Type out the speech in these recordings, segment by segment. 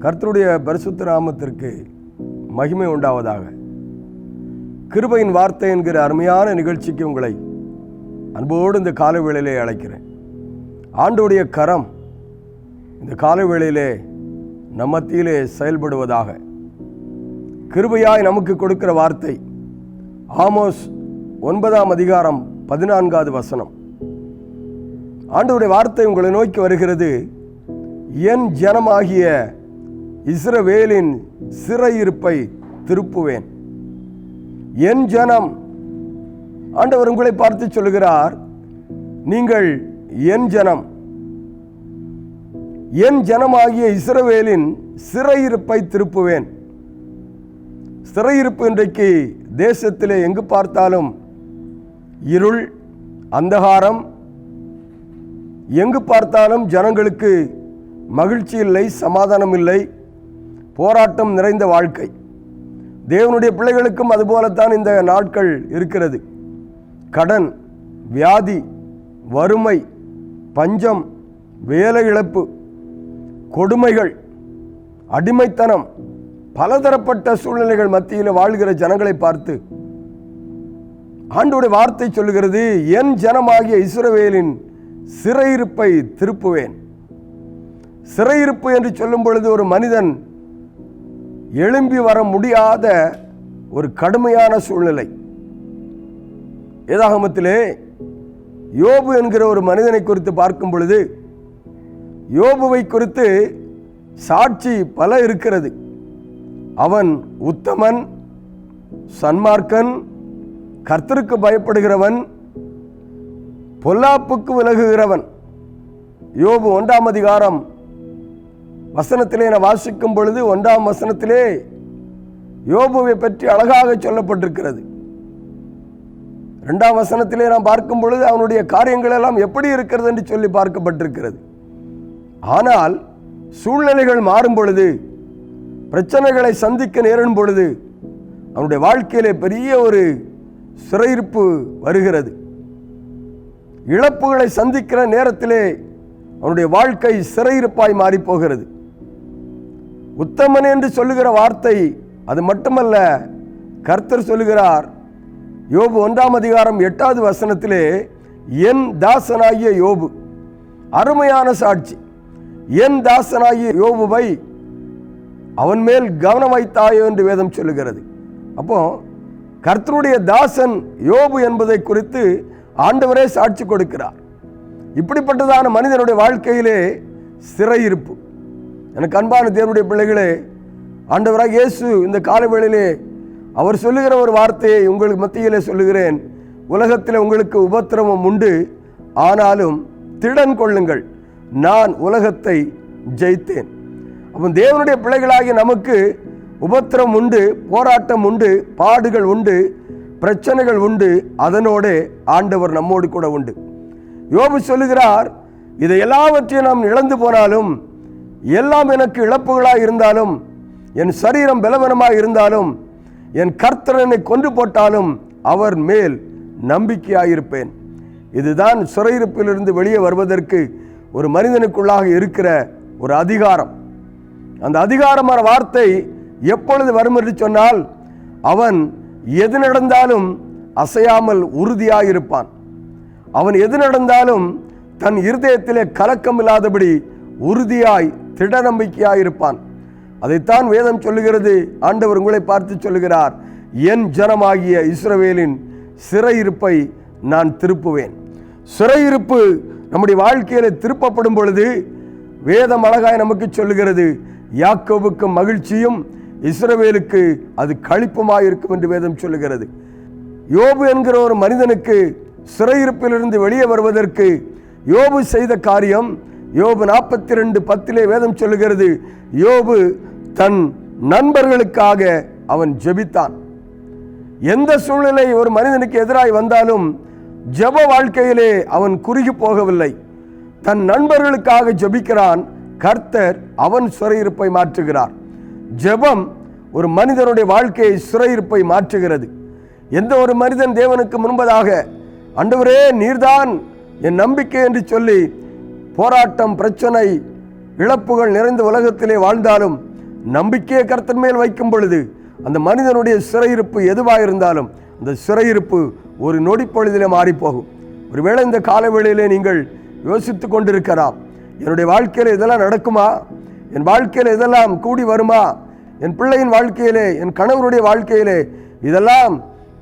கர்த்தருடைய பரிசுத்த நாமத்திற்கு மகிமை உண்டாவதாக. கிருபையின் வார்த்தை என்கிற அருமையான நிகழ்ச்சிக்கு உங்களை அன்போடு இந்த காலை வேளையிலே அழைக்கிறேன். ஆண்டுடைய கரம் இந்த காலை வேளையிலே நம்மத்தியிலே செயல்படுவதாக. கிருபையாய் நமக்கு கொடுக்கிற வார்த்தை ஆமோஸ் ஒன்பதாம் அதிகாரம் பதினான்காவது வசனம். ஆண்டுடைய வார்த்தை உங்களை நோக்கி வருகிறது என் ஜனமாகிய இஸ்ரவேலின் சிறையிருப்பை திருப்புவேன். என் ஜனம் ஆண்டவர் உங்களை பார்த்து சொல்லுகிறார் நீங்கள் என் ஜனம். என் ஜனமாகிய இஸ்ரவேலின் சிறையிருப்பை திருப்புவேன். சிறையிருப்பு இன்றைக்கு தேசத்திலே எங்கு பார்த்தாலும் இருள் அந்தகாரம். எங்கு பார்த்தாலும் ஜனங்களுக்கு மகிழ்ச்சி இல்லை சமாதானம் இல்லை. போராட்டம் நிறைந்த வாழ்க்கை. தேவனுடைய பிள்ளைகளுக்கும் அதுபோலத்தான் இந்த நாட்கள் இருக்கிறது. கடன் வியாதி வறுமை பஞ்சம் வேலை இழப்பு கொடுமைகள் அடிமைத்தனம் பலதரப்பட்ட சூழ்நிலைகள் மத்தியில் வாழ்கிற ஜனங்களை பார்த்து ஆண்டோடைய வார்த்தை சொல்லுகிறது என் ஜனமாகிய இஸ்ரவேலின் சிறையிருப்பை திருப்புவேன். சிறையிருப்பு என்று சொல்லும் பொழுது ஒரு மனிதன் எழும்பி வர முடியாத ஒரு கடுமையான சூழ்நிலை. ஏதாகமத்திலே யோபு என்கிற ஒரு மனிதனை குறித்து பார்க்கும் பொழுது யோபுவை குறித்து சாட்சி பல இருக்கிறது. அவன் உத்தமன் சன்மார்க்கன் கர்த்தருக்கு பயப்படுகிறவன் பொல்லாப்புக்கு விலகுகிறவன். யோபு ஒன்றாம் அதிகாரம் வசனத்திலே நான் வாசிக்கும் பொழுது ஒன்றாம் வசனத்திலே யோபுவை பற்றி அழகாக சொல்லப்பட்டிருக்கிறது. ரெண்டாம் வசனத்திலே நாம் பார்க்கும் பொழுது அவனுடைய காரியங்கள் எல்லாம் எப்படி இருக்கிறது என்று சொல்லி பார்க்கப்பட்டிருக்கிறது. ஆனால் சூழ்நிலைகள் மாறும் பொழுது பிரச்சனைகளை சந்திக்க நேரிடும் பொழுது அவனுடைய வாழ்க்கையிலே பெரிய ஒரு சிறையிருப்பு வருகிறது. இழப்புகளை சந்திக்கிற நேரத்திலே அவனுடைய வாழ்க்கை சிறையிருப்பாய் மாறிப்போகிறது உத்தமன் என்று சொல்லுகிற வார்த்தை அது மட்டுமல்ல கர்த்தர் சொல்லுகிறார் யோபு ஒன்றாம் அதிகாரம் எட்டாவது வசனத்திலே என் தாசனாகிய யோபு. அருமையான சாட்சி. என் தாசனாகிய யோபுவை அவன் மேல் கவனம் வைத்தாயோ? என்று வேதம் சொல்லுகிறது. அப்போ கர்த்தருடைய தாசன் யோபு என்பதை குறித்து ஆண்டவரே சாட்சி கொடுக்கிறார். இப்படிப்பட்டதான மனிதனுடைய வாழ்க்கையிலே சிறையிருப்பு. எனக்கு அன்பான தேவனுடைய பிள்ளைகளே ஆண்டவராக இயேசு இந்த காலவேளையிலே அவர் சொல்லுகிற ஒரு வார்த்தையை உங்களுக்கு மத்தியிலே சொல்லுகிறேன். உலகத்தில் உங்களுக்கு உபத்திரவம் உண்டு. ஆனாலும் திடன் கொள்ளுங்கள். நான் உலகத்தை ஜெயித்தேன். அப்போ தேவனுடைய பிள்ளைகளாகி நமக்கு உபத்திரம் உண்டு போராட்டம் உண்டு பாடுகள் உண்டு பிரச்சனைகள் உண்டு. அதனோடு ஆண்டவர் நம்மோடு கூட உண்டு. யோபு சொல்லுகிறார் இதை எல்லாவற்றையும் நாம் இழந்து போனாலும் எல்லாம் எனக்கு இழப்புகளாக இருந்தாலும் என் சரீரம் பலவனமாக இருந்தாலும் என் கர்த்தரனை கொண்டு போட்டாலும் அவர் மேல் நம்பிக்கையாயிருப்பேன். இதுதான் சிறையிருப்பிலிருந்து வெளியே வருவதற்கு ஒரு மனிதனுக்குள்ளாக இருக்கிற ஒரு அதிகாரம். அந்த அதிகாரமான வார்த்தை எப்பொழுது வரும் என்று சொன்னால் அவன் எது நடந்தாலும் அசையாமல் உறுதியாயிருப்பான். அவன் எது நடந்தாலும் தன் இருதயத்திலே கலக்கம் இல்லாதபடி உறுதியாய் திட நம்பிக்கையாக இருப்பான். அதைத்தான் வேதம் சொல்லுகிறது. ஆண்டவர் உங்களை பார்த்து சொல்லுகிறார். என் ஜனமாகிய இஸ்ரவேலின் சிறையிருப்பை நான் திருப்புவேன். சிறையிருப்பு நம்முடைய வாழ்க்கையில் திருப்பப்படும் பொழுது வேதம் அழகாய் நமக்கு சொல்லுகிறது. யாக்கோவுக்கு மகிழ்ச்சியும் இஸ்ரவேலுக்கு அது களிப்புமாய் இருக்கும் என்று வேதம் சொல்லுகிறது. யோபு என்கிற ஒரு மனிதனுக்கு சிறையிருப்பிலிருந்து வெளியே வருவதற்கு யோபு செய்த காரியம் யோபு நாற்பத்தி ரெண்டு பத்திலே வேதம் சொல்லுகிறது யோபு தன் நண்பர்களுக்காக அவன் ஜெபித்தான். எந்த சூழ்நிலை ஒரு மனிதனுக்கு எதிராய் வந்தாலும் ஜெப வாழ்க்கையிலே அவன் குறுகி போகவில்லை. தன் நண்பர்களுக்காக ஜெபிக்கிறான் கர்த்தர் அவன் சுரையிருப்பை மாற்றுகிறார். ஜெபம் ஒரு மனிதனுடைய வாழ்க்கையை சுரையிருப்பை மாற்றுகிறது. எந்த ஒரு மனிதன் தேவனுக்கு முன்பதாக அண்டவரே நீர்தான் என் நம்பிக்கை என்று சொல்லி போராட்டம் பிரச்சனை இழப்புகள் நிறைந்த உலகத்திலே வாழ்ந்தாலும் நம்பிக்கையை கர்த்தர் மேல் வைக்கும் பொழுது அந்த மனிதனுடைய சிறையிருப்பு எதுவாக இருந்தாலும் அந்த சிறையிருப்பு ஒரு நொடிப்பொழுதிலே மாறிப்போகும். ஒருவேளை இந்த காலவேளையிலே நீங்கள் யோசித்து கொண்டிருக்கலாம் என்னுடைய வாழ்க்கையில் இதெல்லாம் நடக்குமா? என் வாழ்க்கையில் இதெல்லாம் கூடி வருமா? என் பிள்ளையின் வாழ்க்கையிலே என் கணவருடைய வாழ்க்கையிலே இதெல்லாம்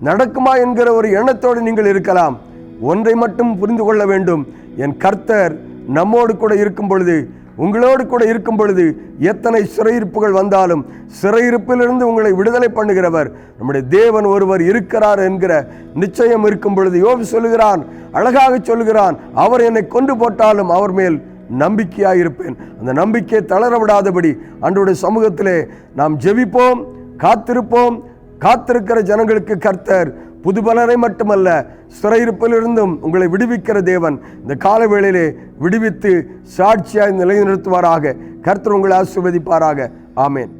நடக்குமா என்கிற ஒரு எண்ணத்தோடு நீங்கள் இருக்கலாம். ஒன்றை மட்டும் புரிந்து கொள்ள வேண்டும் என் கர்த்தர் நம்மோடு கூட இருக்கும் பொழுது உங்களோடு கூட இருக்கும் பொழுது எத்தனை சிறையிருப்புகள் வந்தாலும் சிறையிருப்பிலிருந்து உங்களை விடுதலை பண்ணுகிறவர் நம்முடைய தேவன் ஒருவர் இருக்கிறார் என்கிற நிச்சயம் இருக்கும் பொழுது யோபு சொல்லுகிறான் அழகாக சொல்லுகிறான் அவர் என்னை கொண்டு போட்டாலும் அவர் மேல் நம்பிக்கையாக இருப்பேன். அந்த நம்பிக்கையை தளர விடாதபடி அன்றைய சமூகத்திலே நாம் ஜெபிப்போம் காத்திருப்போம் காத்திருக்கிற ஜனங்களுக்கு கர்த்தர் புதுபலனை மட்டுமல்ல சிறையிருப்பிலிருந்தும் உங்களை விடுவிக்கிற தேவன் இந்த கால வேளையிலே விடுவித்து சாட்சியாய் நிலைநிறுத்துவாராக. கர்த்தர் உங்களை ஆசீர்வதிப்பாராக. ஆமேன்.